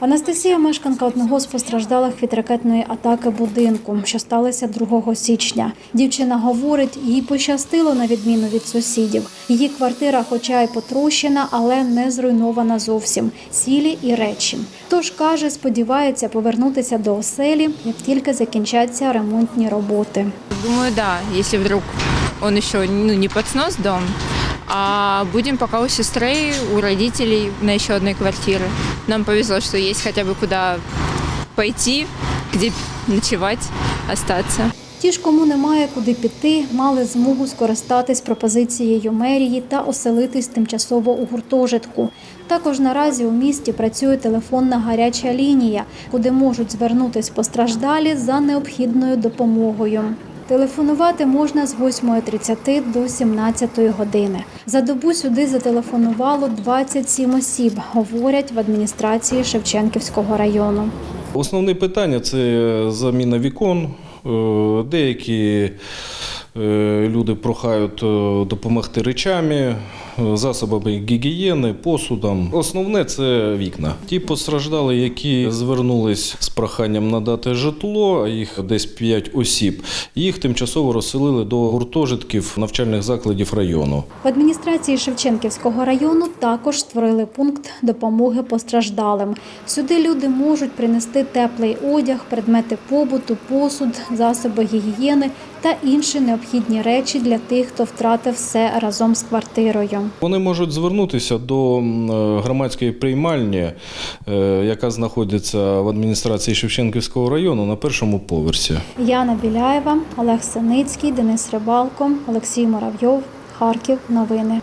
Анастасія, мешканка одного з постраждалих від ракетної атаки будинку, що сталося 2 січня. Дівчина говорить, їй пощастило на відміну від сусідів. Її квартира, хоча й потрощена, але не зруйнована зовсім. Цілі і речі. Тож каже, сподівається повернутися до оселі, як тільки закінчаться ремонтні роботи. Думаю, да, если вдруг он еще ну, не под снос дом, а будем пока у сестры, у родителей на еще одной квартиры. Нам повезло, что есть хотя бы куда пойти, где ночевать, остаться. Ті ж, кому немає куди піти, мали змогу скористатись пропозицією мерії та оселитись тимчасово у гуртожитку. Також наразі у місті працює телефонна гаряча лінія, куди можуть звернутись постраждалі за необхідною допомогою. Телефонувати можна з 8.30 до 17 години. За добу сюди зателефонувало 27 осіб, говорять в адміністрації Шевченківського району. Основне питання це заміна вікон. Е, Деякі е, люди прохають е, допомогти речами, е, засобами гігієни, посудом. Основне це вікна. Ті постраждали, які звернулись з проханням надати житло, їх десь 5 осіб. Їх тимчасово розселили до гуртожитків навчальних закладів району. В адміністрації Шевченківського району також створили пункт допомоги постраждалим. Сюди люди можуть принести теплий одяг, предмети побуту, посуд, засоби гігієни та інші необхідні речі для тих, хто втратив все разом з квартирою. Вони можуть звернутися до е, громадської приймальні, е, яка знаходиться в адміністрації Шевченківського району на першому поверсі. Яна Біляєва, Олег Синицький, Денис Рибалко, Олексій Муравйов, Харків. Новини.